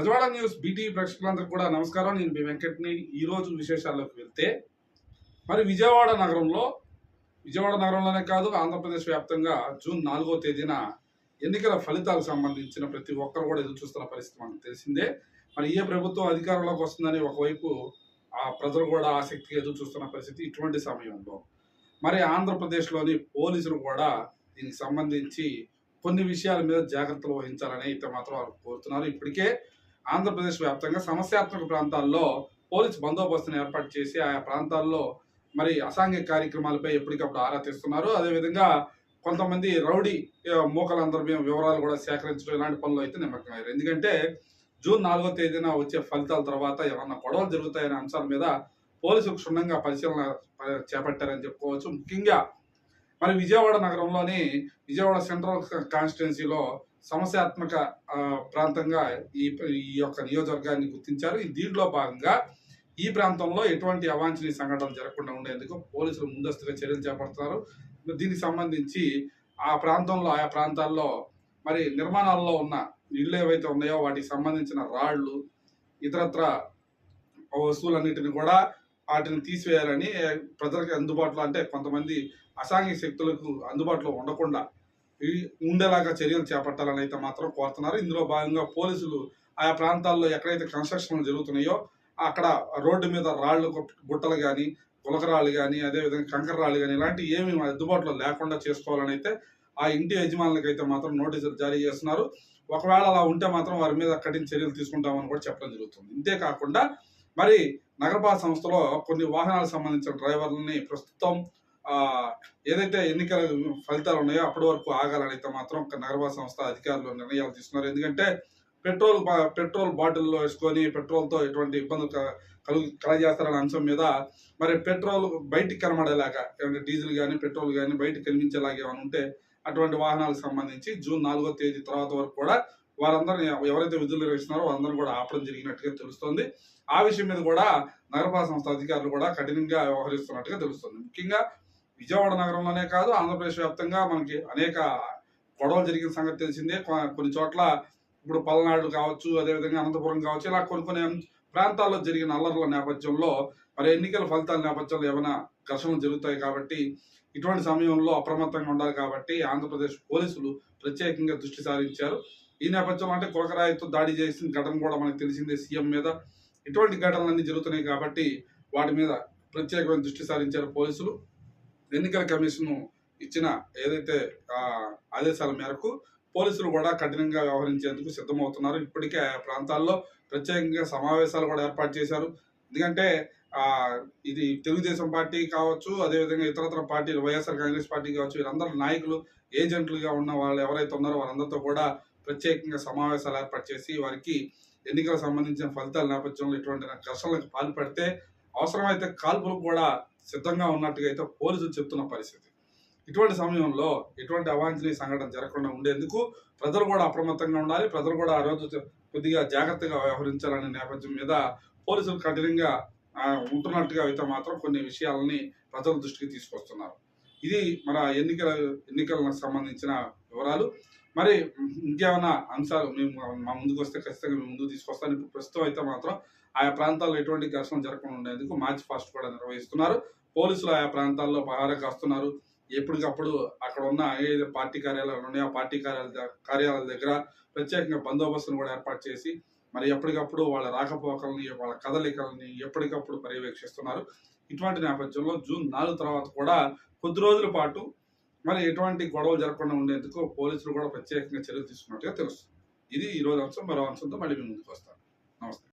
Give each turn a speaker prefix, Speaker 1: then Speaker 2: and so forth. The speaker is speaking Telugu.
Speaker 1: గజవాడ న్యూస్ బీటీ ప్రేక్షకులందరికీ కూడా నమస్కారం. నేను మీ వెంకట్ని. ఈరోజు విశేషాల్లోకి వెళ్తే మరి విజయవాడ నగరంలో విజయవాడ నగరంలోనే కాదు ఆంధ్రప్రదేశ్ వ్యాప్తంగా జూన్ నాలుగో తేదీన ఎన్నికల ఫలితాలకు సంబంధించిన ప్రతి ఒక్కరు కూడా ఎదురు చూస్తున్న పరిస్థితి మనకు తెలిసిందే. మరి ఏ ప్రభుత్వం అధికారంలోకి వస్తుందని ఒకవైపు ఆ ప్రజలు కూడా ఆసక్తిగా ఎదురు చూస్తున్న పరిస్థితి ఇటువంటి సమయంలో. మరి ఆంధ్రప్రదేశ్లోని పోలీసులు కూడా దీనికి సంబంధించి కొన్ని విషయాల మీద జాగ్రత్తలు వహించాలని అయితే మాత్రం వారు కోరుతున్నారు. ఇప్పటికే ఆంధ్రప్రదేశ్ వ్యాప్తంగా సమస్యాత్మక ప్రాంతాల్లో పోలీస్ బందోబస్తును ఏర్పాటు చేసి ఆయా ప్రాంతాల్లో మరి అసాంఘిక కార్యక్రమాలపై ఎప్పటికప్పుడు ఆరా తీస్తున్నారు. అదేవిధంగా కొంతమంది రౌడీ మూకలందరి వివరాలు కూడా సేకరించడం ఇలాంటి పనులు అయితే నిమగ్నమయ్యారు ఎందుకంటే జూన్ నాలుగో తేదీన వచ్చే ఫలితాల తర్వాత ఏమన్నా గొడవలు జరుగుతాయనే అంశాల మీద పోలీసులు క్షుణ్ణంగా పరిశీలన చేపట్టారని చెప్పుకోవచ్చు. ముఖ్యంగా మరి విజయవాడ నగరంలోని విజయవాడ సెంట్రల్ కాన్స్టిట్యున్సీలో సమస్యాత్మక ప్రాంతంగా ఈ ఈ యొక్క నియోజకవర్గాన్ని గుర్తించారు. ఈ దీంట్లో భాగంగా ఈ ప్రాంతంలో ఎటువంటి అవాంఛనీయ సంఘటనలు జరగకుండా ఉండేందుకు పోలీసులు ముందస్తుగా చర్యలు చేపడుతున్నారు. దీనికి సంబంధించి ఆ ప్రాంతంలో ఆయా ప్రాంతాల్లో మరి నిర్మాణాల్లో ఉన్న ఇళ్ళు ఏవైతే ఉన్నాయో వాటికి సంబంధించిన రాళ్ళు ఇతరత్ర వస్తువులన్నిటిని కూడా వాటిని తీసివేయాలని ప్రజలకు అందుబాటులో అంటే కొంతమంది అసాంఘిక శక్తులకు అందుబాటులో ఉండకుండా ఉండేలాగా చర్యలు చేపట్టాలని అయితే మాత్రం కోరుతున్నారు. ఇందులో భాగంగా పోలీసులు ఆయా ప్రాంతాల్లో ఎక్కడైతే కన్స్ట్రక్షన్లు జరుగుతున్నాయో అక్కడ రోడ్డు మీద రాళ్ళు గుట్టలు కానీ గులకరాళ్ళు కానీ అదేవిధంగా కంకర రాళ్ళు కానీ ఇలాంటివి ఏమి అందుబాటులో లేకుండా చేసుకోవాలని అయితే ఆ ఇంటి యజమానులకు అయితే మాత్రం నోటీసులు జారీ చేస్తున్నారు. ఒకవేళ అలా ఉంటే మాత్రం వారి మీద కఠిన చర్యలు తీసుకుంటామని కూడా చెప్పడం జరుగుతుంది. ఇంతేకాకుండా మరి నగరపాలక సంస్థలో కొన్ని వాహనాలకు సంబంధించిన డ్రైవర్లని ప్రస్తుతం ఏదైతే ఎన్నికల ఫలితాలు ఉన్నాయో అప్పటి వరకు ఆగాలని అయితే మాత్రం ఒక నగరపాలక సంస్థ అధికారులు నిర్ణయాలు తీసుకున్నారు. ఎందుకంటే పెట్రోల్ పెట్రోల్ బాటిల్లో వేసుకొని పెట్రోల్తో ఎటువంటి ఇబ్బందులు కలుగు కలగజేస్తారనే అంశం మీద మరి పెట్రోల్ బయటికి కనబడేలాగా ఏమంటే డీజిల్ కానీ పెట్రోల్ కానీ బయటకు కనిపించేలాగా ఏమైనా ఉంటే అటువంటి వాహనాలకు సంబంధించి జూన్ నాలుగో తేదీ తర్వాత వరకు కూడా వారందరిని ఎవరైతే విధులు నిర్వహిస్తున్నారో వారందరూ కూడా ఆపడం జరిగినట్టుగా తెలుస్తోంది. ఆ విషయం మీద కూడా నగరపాలక సంస్థ అధికారులు కూడా కఠినంగా వ్యవహరిస్తున్నట్టుగా తెలుస్తుంది. ముఖ్యంగా విజయవాడ నగరంలోనే కాదు ఆంధ్రప్రదేశ్ వ్యాప్తంగా మనకి అనేక గొడవలు జరిగిన సంగతి తెలిసిందే. కొ- కొన్ని చోట్ల ఇప్పుడు పల్నాడు కావచ్చు అదేవిధంగా అనంతపురం కావచ్చు ఇలా కొన్ని కొన్ని ప్రాంతాల్లో జరిగిన అల్లర్ల నేపథ్యంలో మరి ఎన్నికల ఫలితాల నేపథ్యంలో ఏమైనా ఘర్షణలు జరుగుతాయి కాబట్టి ఇటువంటి సమయంలో అప్రమత్తంగా ఉండాలి కాబట్టి ఆంధ్రప్రదేశ్ పోలీసులు ప్రత్యేకంగా దృష్టి సారించారు. ఈ నేపథ్యంలో అంటే కులకరాయితో దాడి చేసిన ఘటన కూడా మనకు తెలిసిందే సీఎం మీద. ఇటువంటి ఘటనలన్నీ జరుగుతున్నాయి కాబట్టి వాటి మీద ప్రత్యేకమైన దృష్టి సారించారు పోలీసులు. ఎన్నికల కమిషన్ ఇచ్చిన ఏదైతే ఆదేశాల మేరకు పోలీసులు కూడా కఠినంగా వ్యవహరించేందుకు సిద్ధమవుతున్నారు. ఇప్పటికే ఆయా ప్రాంతాల్లో ప్రత్యేకంగా సమావేశాలు కూడా ఏర్పాటు చేశారు. ఎందుకంటే ఇది తెలుగుదేశం పార్టీ కావచ్చు అదేవిధంగా ఇతరత్ర పార్టీలు వైఎస్ఆర్ కాంగ్రెస్ పార్టీ కావచ్చు వీరందరూ నాయకులు ఏజెంట్లుగా ఉన్న వాళ్ళు ఎవరైతే ఉన్నారో వారందరితో కూడా ప్రత్యేకంగా సమావేశాలు ఏర్పాటు చేసి వారికి ఎన్నికలకు సంబంధించిన ఫలితాల నేపథ్యంలో ఇటువంటి ఘర్షణలకు పాల్పడితే అవసరమైతే కాల్పులకు కూడా సిద్ధంగా ఉన్నట్టుగా అయితే పోలీసులు చెప్తున్న పరిస్థితి. ఇటువంటి సమయంలో ఎటువంటి అవాంఛనీయ సంఘటన జరగకుండా ఉండేందుకు ప్రజలు కూడా అప్రమత్తంగా ఉండాలి. ప్రజలు కూడా ఆ రోజు కొద్దిగా జాగ్రత్తగా వ్యవహరించాలనే నేపథ్యం మీద పోలీసులు కఠినంగా ఉంటున్నట్టుగా అయితే మాత్రం కొన్ని విషయాలని ప్రజల దృష్టికి తీసుకొస్తున్నారు. ఇది మన ఎన్నికల ఎన్నికలకు సంబంధించిన వివరాలు. మరి ఇంకేమైనా అంశాలు? మేము మా ముందుకు వస్తే ఖచ్చితంగా మేము ముందుకు తీసుకొస్తాను ఇప్పుడు ప్రస్తుతం అయితే మాత్రం ఆయా ప్రాంతాల్లో ఎటువంటి ఘర్షణ జరగకుండా ఉండేందుకు మార్చ్ ఫాస్ట్ కూడా నిర్వహిస్తున్నారు. పోలీసులు ఆయా ప్రాంతాల్లో పహారా కాస్తున్నారు. ఎప్పటికప్పుడు అక్కడ ఉన్న ఏ పార్టీ కార్యాలయాలు ఉన్నాయో. ఆ పార్టీ కార్యాలయ కార్యాలయాల దగ్గర ప్రత్యేకంగా బందోబస్తును కూడా ఏర్పాటు చేసి మరి ఎప్పటికప్పుడు వాళ్ళ రాకపోకలని వాళ్ళ కదలికలని ఎప్పటికప్పుడు పర్యవేక్షిస్తున్నారు. ఇటువంటి నేపథ్యంలో జూన్ నాలుగు తర్వాత కూడా కొద్ది రోజుల పాటు మరి ఎటువంటి గొడవలు జరగకుండా ఉండేందుకు పోలీసులు కూడా ప్రత్యేకంగా చర్యలు తీసుకున్నట్టుగా తెలుస్తుంది. ఇది ఈ రోజు అంశం మరో అంశంతో మళ్ళీ మేము ముందుకు వస్తాను. నమస్తే.